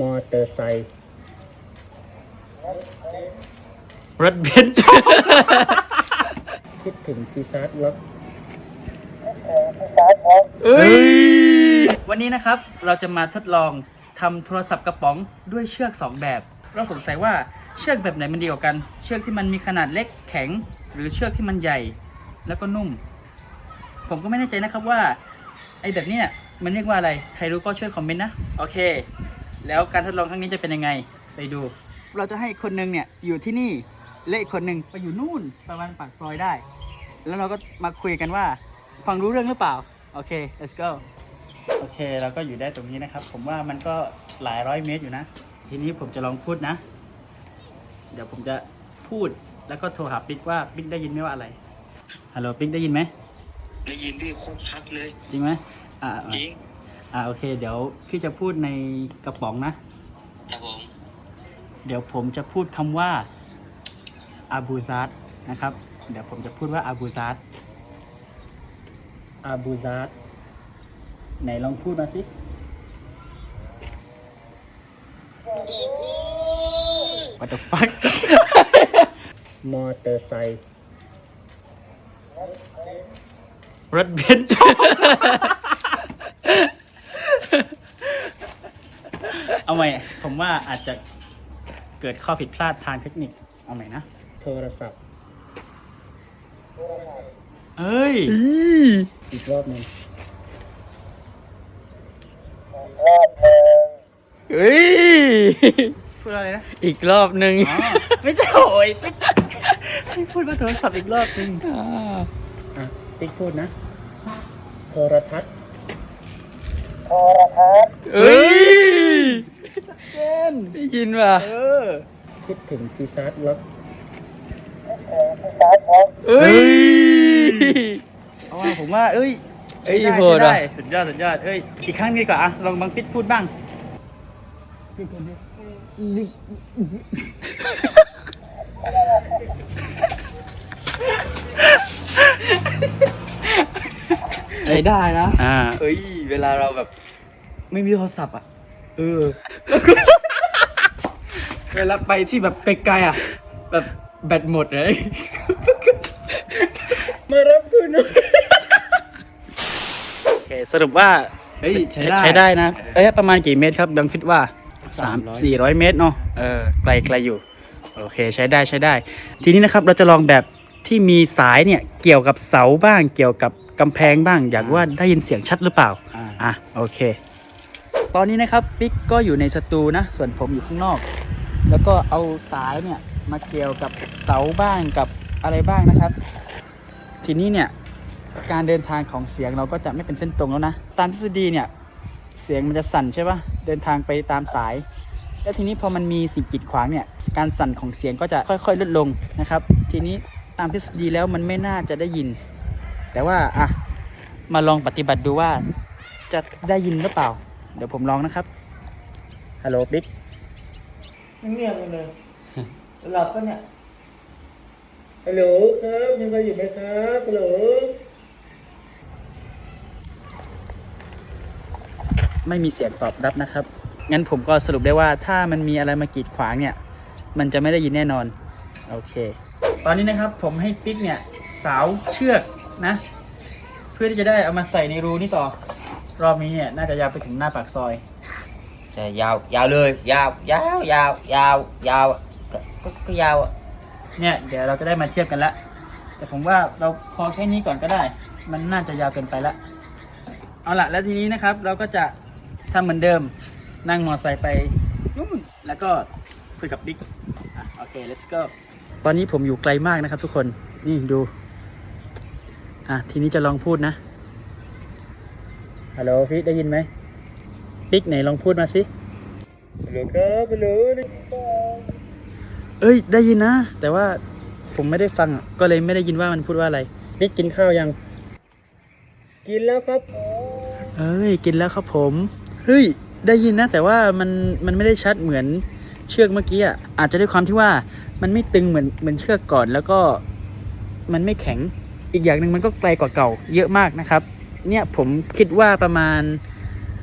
มอเตอร์ไซค์รถเบนซ์ คิดถึงปีศาจล็อกเอ้ย วันนี้นะครับเราจะมาทดลองทำโทรศัพท์กระป๋องด้วยเชือก 2 แบบ เราสงสัยว่าเชือกแบบไหนมันดีกว่ากัน เชือกที่มันมีขนาดเล็กแข็ง หรือเชือกที่มันใหญ่แล้วก็นุ่ม ผมก็ไม่แน่ใจนะครับว่า ไอ้แบบเนี้ยมันเรียกว่าอะไร ใครรู้ก็ช่วยคอมเมนต์นะ โอเค แล้วการทดลองครั้งนี้จะเป็นยังไงไปดู เราจะให้คนหนึงเนี่ยอยู่ที่นี่และอีกคนหนึ่งไปอยู่นู่นประมาณปากซอยได้ แล้วเราก็มาคุยกันว่า ฟังรู้เรื่องหรือเปล่า โอเค let's go โอเคเราก็อยู่ได้ตรงนี้นะครับ ผมว่ามันก็หลายร้อยเมตรอยู่นะ ทีนี้ผมจะลองพูดนะ เดี๋ยวผมจะพูดแล้วก็โทรหาปิ๊กว่าปิ๊กได้ยินไหมว่าอะไรฮัลโหลปิ๊กได้ยินไหมได้ยินที่โคตรชัดเลย จริงไหมอ่าจริง อ่าโอเค เดี๋ยวพี่จะพูดในกระป๋องนะ ครับผม เดี๋ยวผมจะพูดคำว่าอาบูซาดนะครับ เดี๋ยวผมจะพูดว่าอาบูซาดอาบูซาดไหนลองพูดมาสิ What the fuck มอเตอร์ไซค์รถเบนซ์ เอา ใหม่ ผมว่าอาจจะเกิดข้อผิดพลาดทางเทคนิค เอาใหม่นะ โทรศัพท์ เอ้ย อีกรอบหนึ่งเฮ้ย พูดอะไรนะ อีกรอบหนึ่งอ๋อ ไม่ใช่โอ้ยไม่ให้พูดว่าโทรศัพท์อีกรอบนึงาอะติ๊กพูดนะ โทรทัศน์ เฮ้ย ได้ยินป่ะเออคิดถึงปีศาจล็อกเฮ้ยเอาว่าผมว่า เอ้ยเอ้ยใช้โหดได้ว่ะใช้ได้สุดยอดสุดยอดเอ้ยอีกครั้งดีกว่าอะลองบังฟิตพูดบ้างใช้ได้นะ อ่าเฮ้ย เวลาเราแบบ ไม่มีโทรศัพท์อะ เออเวลาไปที่แบบไกลๆอะ แบบแบตหมดเลย มารับคุณนะโอเคสรุปว่าเฮ้ยใช้ได้ ใช้ได้นะเอ้ยประมาณกี่เมตรครับบังฟิตว่าสาม300สี่ร้อยเมตรเนาะเออไกลไกลอยู่โอเคใช้ได้ใช้ได้ ทีนี้นะครับเราจะลองแบบที่มีสายเนี่ยเกี่ยวกับเสาบ้างเกี่ยวกับกำแพงบ้าง อยากว่าได้ยินเสียงชัดหรือเปล่าอ่าอะโอเค ตอนนี้นะครับปิ๊กก็อยู่ในสตูนะ ส่วนผมอยู่ข้างนอก แล้วก็เอาสายเนี่ยมาเกี่ยวกับเสาบ้างกับอะไรบ้างนะครับ ทีนี้เนี่ยการเดินทางของเสียงเราก็จะไม่เป็นเส้นตรงแล้วนะ ตามทฤษฎีเนี่ยเสียงมันจะสั่นใช่ปะเดินทางไปตามสาย แล้วทีนี้พอมันมีสิ่งกีดขวางเนี่ยการสั่นของเสียงก็จะค่อยๆลดลงนะครับ ทีนี้ตามทฤษฎีแล้วมันไม่น่าจะได้ยิน แต่ว่าอะมาลองปฏิบัติดูว่าจะได้ยินหรือเปล่า เดี๋ยวผมลองนะครับ ฮัลโหลบิ๊กเงียบเลยหลับปะเนี่ย ฮัลโหลครับยังไงอยู่ไหมครับฮัลโหลไม่มีเสียงตอบรับนะครับ งั้นผมก็สรุปได้ว่าถ้ามันมีอะไรมากีดขวางเนี่ย มันจะไม่ได้ยินแน่นอน โอเค ตอนนี้นะครับผมให้ปิ๊กเนี่ย สาวเชือกนะ เพื่อที่จะได้เอามาใส่ในรูนี่ต่อ รอบนี้เนี่ยน่าจะยาวไปถึงหน้าปากซอย แต่ยาวยาวเลย ยาวยาวยาวยาวยาวก็ก็ก็ยาวอะเนี่ยเดี๋ยวเราจะได้มาเทียบกันละ แต่ผมว่าเราพอแค่นี้ก่อนก็ได้ มันน่าจะยาวเกินไปละ เอาละแล้วทีนี้นะครับ เราก็จะทำเหมือนเดิม นั่งมอไซค์ไปนู่นแล้วก็คุยกับบิ๊กอะโอเค let's go ตอนนี้ผมอยู่ไกลมากนะครับทุกคน นี่ดู อะทีนี้จะลองพูดนะ ฮัลโหลฟิได้ยินไหมบิ๊กไหนลองพูดมาสิฮัลโหลครับฮัลโหลนี่เอ้ยได้ยินนะ แต่ว่าผมไม่ได้ฟังอะก็เลยไม่ได้ยินว่ามันพูดว่าอะไรบิ๊กกินข้าวยัง กินแล้วครับเอ้ยกินแล้วครับผมเฮ้ยได้ยินนะ แต่ว่ามันมันไม่ได้ชัดเหมือนเชือกเมื่อกี้อะอาจจะด้วยความที่ว่ามันไม่ตึงเหมือนเหมือนเชือกก่อนแล้วก็มันไม่แข็งอีกอย่างหนึ่งมันก็ไกลกว่าเก่า เยอะมากนะครับ เนี่ยผมคิดว่าประมาณ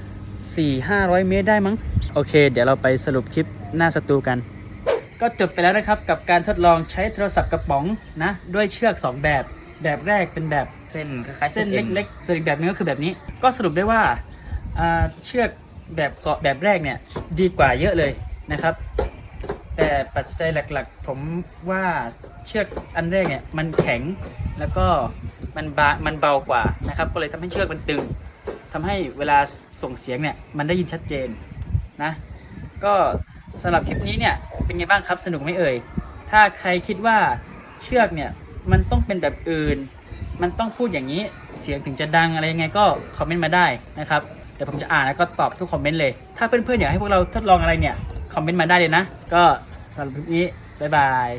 4 500 เมตรได้มั้ง โอเค เดี๋ยวเราไปสรุปคลิปหน้าสตูกัน ก็จบไปแล้วนะครับกับการทดลองใช้โทรศัพท์กระป๋องนะ ด้วยเชือก 2 แบบ แบบแรกเป็นแบบเส้นคล้ายๆเส้นอ็เล็กๆส่วนอีกแบบนึงก็คือแบบนี้ ก็สรุปได้ว่าอ่าเชือกแบบเกาะแบบแรกเนี่ยดีกว่าเยอะเลยนะครับ แต่ปัจจัยหลักๆ ผมว่าเชือกอันแรกเนี่ยมันแข็งแล้วก็มันบามันเบากว่านะครับ ก็เลยทำให้เชือกมันตึงทำให้เวลาส่งเสียงเนี่ยมันได้ยินชัดเจนนะ ก็สำหรับคลิปนี้เนี่ยเป็นไงบ้างครับสนุกไหมเอ่ย ถ้าใครคิดว่าเชือกเนี่ยมันต้องเป็นแบบอื่น มันต้องพูดอย่างนี้เสียงถึงจะดังอะไรยังไงก็คอมเมนต์มาได้นะครับเดี๋ยวผมจะอ่านแล้วก็ตอบทุกคอมเมนต์เลย ถ้าเพื่อนๆอยากให้พวกเราทดลองอะไรเนี่ย คอมเมนต์มาได้เลยนะ ก็สำหรับคลิปนี้ บ๊ายบาย